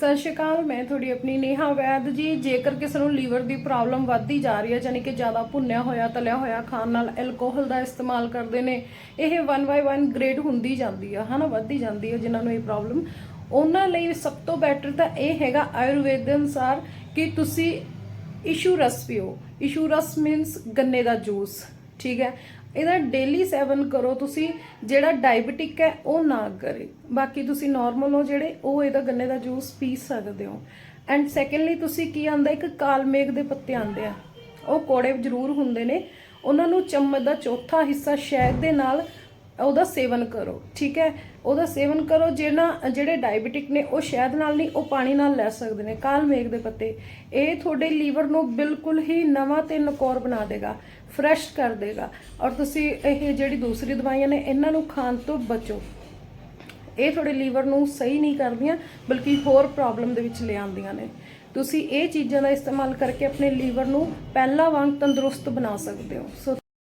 ਸਤਿ ਸ਼੍ਰੀ ਅਕਾਲ, ਮੈਂ ਤੁਹਾਡੀ ਆਪਣੀ ਨੇਹਾ ਵੈਦ ਜੀ। ਜੇਕਰ ਕਿਸੇ ਨੂੰ ਲੀਵਰ ਦੀ ਪ੍ਰੋਬਲਮ ਵੱਧਦੀ ਜਾ ਰਹੀ ਹੈ, ਯਾਨੀ ਕਿ ਜ਼ਿਆਦਾ ਭੁੰਨਿਆ ਹੋਇਆ, ਤਲਿਆ ਹੋਇਆ ਖਾਣ ਨਾਲ ਐਲਕੋਹਲ ਦਾ ਇਸਤੇਮਾਲ ਕਰਦੇ ਨੇ, ਇਹ 1 ਬਾਈ 1 ਗ੍ਰੇਡ ਹੁੰਦੀ ਜਾਂਦੀ ਆ, ਹਨਾ, ਵੱਧਦੀ ਜਾਂਦੀ ਹੈ ਜਿਨ੍ਹਾਂ ਨੂੰ ਇਹ ਪ੍ਰੋਬਲਮ ਉਹਨਾਂ ਲਈ ਸਭ ਤੋਂ ਬੈਟਰ ਤਾਂ ਇਹ ਹੈਗਾ ਆਯੁਰਵੇਦ ਦੇ ਅਨੁਸਾਰ ਕਿ ਤੁਸੀਂ ਇਸ਼ੂ ਰਸ ਪੀਓ। ਇਸ਼ੂ ਰਸ ਮੀਨਸ ਗੰਨੇ ਦਾ ਜੂਸ ਠੀਕ ਹੈ? ਇਹਦਾ ਡੇਲੀ ਸੇਵਨ ਕਰੋ ਤੁਸੀਂ, ਜਿਹੜਾ ਡਾਇਬੀਟਿਕ ਹੈ, ਉਹ ਨਾ ਕਰੇ। ਬਾਕੀ ਤੁਸੀਂ ਨਾਰਮਲ ਹੋ ਜਿਹੜੇ, ਉਹ ਇਹਦਾ ਗੰਨੇ ਦਾ ਜੂਸ ਪੀ ਸਕਦੇ ਹੋ। ਐਂਡ ਸੈਕੰਡਲੀ ਤੁਸੀਂ ਕੀ ਆਂਦਾ ਇੱਕ ਕਾਲਮੇਗ ਦੇ ਪੱਤੇ ਆਂਦੇ ਆ। ਉਹ ਕੋੜੇ ਜ਼ਰੂਰ ਹੁੰਦੇ ਨੇ। ਉਹਨਾਂ ਨੂੰ ਚਮਚ ਦਾ ਚੌਥਾ ਹਿੱਸਾ ਸ਼ਹਿਦ ਦੇ ਨਾਲ ਉਹਦਾ ਸੇਵਨ ਕਰੋ, ਠੀਕ ਹੈ? ਉਹਦਾ ਸੇਵਨ ਕਰੋ, ਜਿਹੜਾ, ਜਿਹੜੇ ਡਾਇਬੀਟਿਕ ਨੇ, ਉਹ ਸ਼ਹਿਦ ਨਾਲ ਨਹੀਂ, ਉਹ ਪਾਣੀ ਨਾਲ ਲੈ ਸਕਦੇ ਨੇ। ਕਾਲ ਮੇਘ ਦੇ ਪੱਤੇ। ਇਹ ਤੁਹਾਡੇ ਲੀਵਰ ਨੂੰ ਬਿਲਕੁਲ ਹੀ ਨਵਾਂ ਤੇ ਨਕੌਰ ਬਣਾ ਦੇਗਾ, ਫਰੈਸ਼ ਕਰ ਦੇਗਾ। ਔਰ ਤੁਸੀਂ ਇਹ ਜਿਹੜੀ ਦੂਸਰੀ ਦਵਾਈਆਂ ਨੇ, ਇਹਨਾਂ ਨੂੰ ਖਾਣ ਤੋਂ ਬਚੋ। ਇਹ ਤੁਹਾਡੇ ਲੀਵਰ ਨੂੰ ਸਹੀ ਨਹੀਂ ਕਰਦੀਆਂ, ਬਲਕਿ ਹੋਰ ਪ੍ਰੋਬਲਮ ਦੇ ਵਿੱਚ ਲਿਆਉਂਦੀਆਂ ਨੇ। ਤੁਸੀਂ ਇਹ ਚੀਜ਼ਾਂ ਦਾ ਇਸਤੇਮਾਲ ਕਰਕੇ ਆਪਣੇ ਲੀਵਰ ਨੂੰ ਪਹਿਲਾਂ ਵਾਂਗ ਤੰਦਰੁਸਤ ਬਣਾ ਸਕਦੇ ਹੋ। ਸੋ